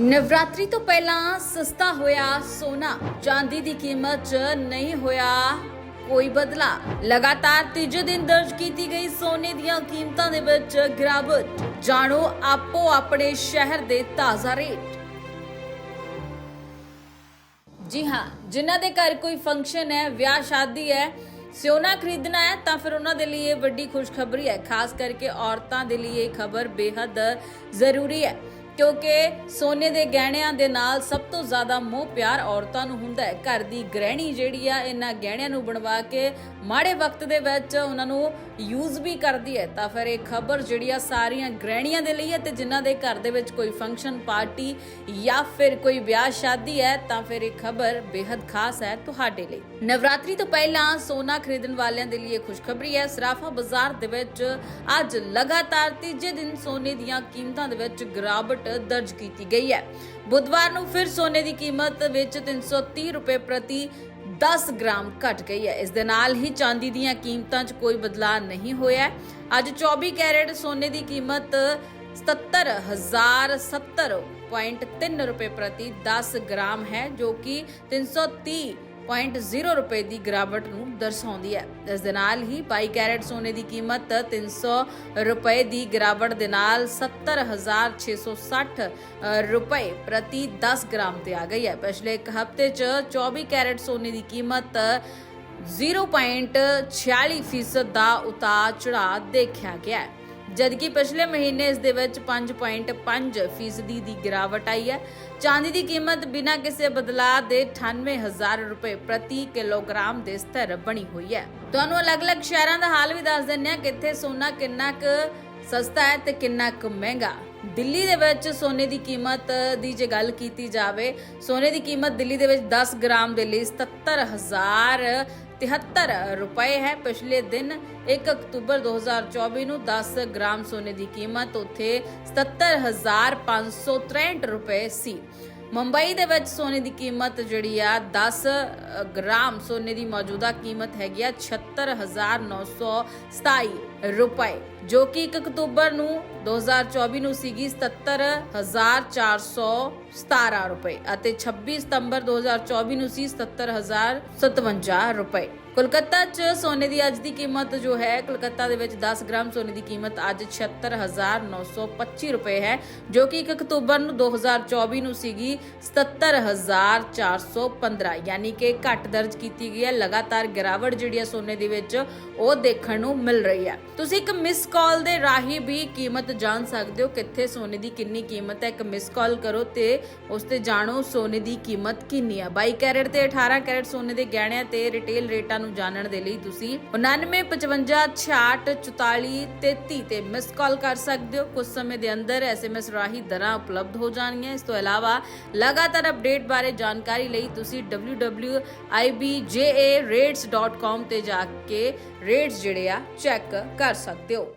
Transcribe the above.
ਨਵਰਾਤਰੀ ਤੋਂ ਪਹਿਲਾਂ ਸਸਤਾ ਹੋਇਆ ਸੋਨਾ। ਚਾਂਦੀ ਦੀ ਕੀਮਤ 'ਚ ਨਹੀਂ ਹੋਇਆ ਕੋਈ ਬਦਲਾ ਲਗਾਤਾਰ ਤੀਜੇ ਦਿਨ ਦਰਜ ਕੀਤੀ ਗਈ ਸੋਨੇ ਦੀਆਂ ਕੀਮਤਾਂ ਦੇ ਵਿੱਚ ਗਿਰਾਵਟ। ਜਾਣੋ ਆਪੋ ਆਪਣੇ ਸ਼ਹਿਰ ਦੇ ਤਾਜ਼ਾ ਰੇਟ। ਜੀ ਹਾਂ, ਜਿਨ੍ਹਾਂ ਦੇ ਘਰ ਕੋਈ ਫੰਕਸ਼ਨ ਹੈ, ਵਿਆਹ, ਸ਼ਾਦੀ ਹੈ, ਸੋਨਾ ਖਰੀਦਣਾ ਹੈ, ਤਾਂ ਫਿਰ ਉਹਨਾਂ ਦੇ ਲਈ ਇਹ ਵੱਡੀ ਖੁਸ਼ਖਬਰੀ ਹੈ। ਖਾਸ ਕਰਕੇ ਔਰਤਾਂ ਦੇ ਲਈ ਇਹ ਖਬਰ ਬੇहद ਜ਼ਰੂਰੀ ਹੈ। ਕਿਉਂਕਿ ਸੋਨੇ ਦੇ ਗਹਿਣਿਆਂ ਦੇ ਨਾਲ ਸਭ ਤੋਂ ਜ਼ਿਆਦਾ ਮੋਹ ਪਿਆਰ ਔਰਤਾਂ ਨੂੰ ਹੁੰਦਾ ਹੈ। ਘਰ ਦੀ ਗ੍ਰਹਿਣੀ ਜਿਹੜੀ ਆ, ਇਹਨਾਂ ਗਹਿਣਿਆਂ ਨੂੰ ਬਣਵਾ ਕੇ ਮਾੜੇ ਵਕਤ ਦੇ ਵਿੱਚ ਉਹਨਾਂ ਨੂੰ ਯੂਜ਼ ਵੀ ਕਰਦੀ ਹੈ। ਤਾਂ ਫਿਰ ਇਹ ਖਬਰ ਜਿਹੜੀ ਆ, ਸਾਰੀਆਂ ਗ੍ਰਹਿਣੀਆਂ ਦੇ ਲਈ ਹੈ ਤੇ ਜਿਨ੍ਹਾਂ ਦੇ ਘਰ ਦੇ ਵਿੱਚ ਕੋਈ ਫੰਕਸ਼ਨ ਪਾਰਟੀ ਜਾਂ ਫਿਰ ਕੋਈ ਵਿਆਹ, ਸ਼ਾਦੀ ਹੈ, ਤਾਂ ਫਿਰ ਇਹ ਖਬਰ ਬੇहद ਖਾਸ ਹੈ ਤੁਹਾਡੇ ਲਈ। ਨਵਰਾਤਰੀ ਤੋਂ ਪਹਿਲਾਂ ਸੋਨਾ ਖਰੀਦਣ ਵਾਲਿਆਂ ਦੇ ਲਈ ਇਹ ਖੁਸ਼ਖਬਰੀ ਹੈ। ਸਰਾਫਾ ਬਾਜ਼ਾਰ ਦੇ ਵਿੱਚ ਅੱਜ ਲਗਾਤਾਰ ਤੀਜੇ ਦਿਨ ਸੋਨੇ ਦੀਆਂ ਕੀਮਤਾਂ ਦੇ ਵਿੱਚ ਗਿਰਾਵਟ ਦਰਜ ਕੀਤੀ ਗਈ ਹੈ। ਬੁੱਧਵਾਰ ਨੂੰ ਫਿਰ ਸੋਨੇ ਦੀ ਕੀਮਤ ਵਿੱਚ 330 ਰੁਪਏ ਪ੍ਰਤੀ 10 ਗ੍ਰਾਮ ਘਟ ਗਈ ਹੈ। ਇਸ ਦੇ ਨਾਲ ਹੀ ਚਾਂਦੀ ਦੀਆਂ ਕੀਮਤਾਂ 'ਚ ਕੋਈ ਬਦਲਾਅ ਨਹੀਂ ਹੋਇਆ ਅੱਜ 24 ਕੈਰੇਟ ਸੋਨੇ ਦੀ ਕੀਮਤ 77070.3 ਰੁਪਏ ਪ੍ਰਤੀ 10 ਗ੍ਰਾਮ ਹੈ, ਜੋ ਕਿ 330.0 ਰੁਪਏ ਦੀ ਗਿਰਾਵਟ ਨੂੰ ਦਰਸਾਉਂਦੀ ਹੈ। ਇਸ ਦੇ ਨਾਲ ਹੀ 22 ਕੈਰਟ ਸੋਨੇ ਦੀ ਕੀਮਤ 300 ਰੁਪਏ ਦੀ ਗਿਰਾਵਟ ਦੇ ਨਾਲ 70660 ਰੁਪਏ ਪ੍ਰਤੀ 10 ਗ੍ਰਾਮ ਤੇ ਆ ਗਈ ਹੈ। ਪਿਛਲੇ ਇੱਕ ਹਫ਼ਤੇ 'ਚ 24 ਕੈਰਟ ਸੋਨੇ ਦੀ ਕੀਮਤ 0.46% ਫੀਸਦ ਦਾ ਉਤਾਰ ਚੜਾਅ ਦੇਖਿਆ ਗਿਆ ਹੈ। ਜਦਕਿ ਪਿਛਲੇ ਮਹੀਨੇ ਇਸ ਦੇ ਵਿੱਚ 5.5 ਫੀਸਦੀ ਦੀ ਗਿਰਾਵਟ ਆਈ ਹੈ। ਚਾਂਦੀ ਦੀ ਕੀਮਤ ਬਿਨਾਂ ਕਿਸੇ ਬਦਲਾਅ ਦੇ 98000 ਰੁਪਏ ਪ੍ਰਤੀ ਕਿਲੋਗ੍ਰਾਮ ਦੇ ਸਤਰ ਬਣੀ ਹੋਈ ਹੈ। ਤੁਹਾਨੂੰ ਅਲੱਗ-ਅਲੱਗ ਸ਼ਹਿਰਾਂ ਦਾ ਹਾਲ ਵੀ ਦੱਸ ਦਿੰਨੇ ਆ ਕਿੱਥੇ ਸੋਨਾ ਕਿੰਨਾ ਕੁ ਸਸਤਾ ਹੈ ਤੇ ਕਿੰਨਾ ਕੁ ਮਹਿੰਗਾ? ਦਿੱਲੀ ਦੇ ਵਿੱਚ ਸੋਨੇ ਦੀ ਕੀਮਤ ਦੀ ਜੇ ਗੱਲ ਕੀਤੀ ਜਾਵੇ, ਸੋਨੇ ਦੀ ਕੀਮਤ ਦਿੱਲੀ ਦੇ ਵਿੱਚ 10 ਗ੍ਰਾਮ ਦੇ ਲਈ 77000 73 ਰੁਪਏ ਹੈ। ਪਿਛਲੇ ਦਿਨ 1 ਅਕਤੂਬਰ 2024 ਨੂੰ 10 ਗ੍ਰਾਮ ਸੋਨੇ ਦੀ ਕੀਮਤ ਉੱਥੇ 77563 ਰੁਪਏ ਸੀ। ਮੁੰਬਈ ਦੇ ਵਿੱਚ ਸੋਨੇ ਦੀ ਕੀਮਤ ਜਿਹੜੀ ਆ 10 ਗ੍ਰਾਮ ਸੋਨੇ ਦੀ ਮੌਜੂਦਾ ਕੀਮਤ ਹੈਗੀ ਆ 76927 ਰੁਪਏ, ਜੋ ਕਿ 1 ਅਕਤੂਬਰ ਨੂੰ 2024 ਨੂੰ ਸੀਗੀ 77417 ਰੁਪਏ ਅਤੇ 26 ਸਤੰਬਰ 2024 ਨੂੰ ਸੀ 77057 ਰੁਪਏ। ਕੋਲਕਾਤਾ 'ਚ ਸੋਨੇ ਦੀ ਅੱਜ ਦੀ ਕੀਮਤ ਜੋ ਹੈ, ਕੋਲਕਾਤਾ ਦੇ ਵਿੱਚ 10 ਗ੍ਰਾਮ ਸੋਨੇ ਦੀ ਕੀਮਤ ਅੱਜ 76925 ਰੁਪਏ ਹੈ, ਜੋ ਕਿ 1 ਅਕਤੂਬਰ ਨੂੰ 2024 ਨੂੰ ਸੀਗੀ 77415 ਯਾਨੀ ਕਿ ਘੱਟ ਦਰਜ ਕੀਤੀ ਗਈ ਹੈ, ਲਗਾਤਾਰ ਗਿਰਾਵਟ ਜਿਹੜੀ ਹੈ ਸੋਨੇ ਦੇ ਵਿੱਚ, ਉਹ ਦੇਖਣ ਨੂੰ ਮਿਲ ਰਹੀ ਹੈ। ਤੁਸੀਂ ਇੱਕ ਮਿਸ ਕਾਲ ਦੇ ਰਾਹੀਂ ਵੀ ਕੀਮਤ ਜਾਣ ਸਕਦੇ ਹੋ, ਕਿੱਥੇ ਸੋਨੇ ਦੀ ਕਿੰਨੀ ਕੀਮਤ ਹੈ, ਇੱਕ ਮਿਸ ਕਾਲ ਕਰੋ ਤੇ ਉਸ ਤੇ ਜਾਣੋ ਸੋਨੇ ਦੀ ਕੀਮਤ ਕਿੰਨੀ ਹੈ 22 ਕੈਰਟ ਤੇ 18 ਕੈਰਟ ਸੋਨੇ ਦੇ ਗਹਿਣਿਆਂ ਤੇ ਰਿਟੇਲ ਰੇਟਾਂ ਨੂੰ ਜਾਣਨ ਦੇ ਲਈ ਤੁਸੀਂ 9955664433 ਤੇ ਮਿਸ ਕਾਲ ਕਰ ਸਕਦੇ ਹੋ। ਕੁਝ ਸਮੇਂ ਦੇ ਅੰਦਰ ਐਸਐਮਐਸ ਰਾਹੀਂ ਦਰਾਂ ਉਪਲਬਧ ਹੋ ਜਾਣਗੀਆਂ। ਇਸ ਤੋਂ ਇਲਾਵਾ ਲਗਾਤਾਰ ਅਪਡੇਟ ਬਾਰੇ ਜਾਣਕਾਰੀ ਲਈ ਤੁਸੀਂ www.ibjarates.com ਤੇ ਜਾ ਕੇ ਰੇਟਸ ਜਿਹੜੇ ਆ ਚੈੱਕ ਕਰ ਸਕਦੇ ਹੋ।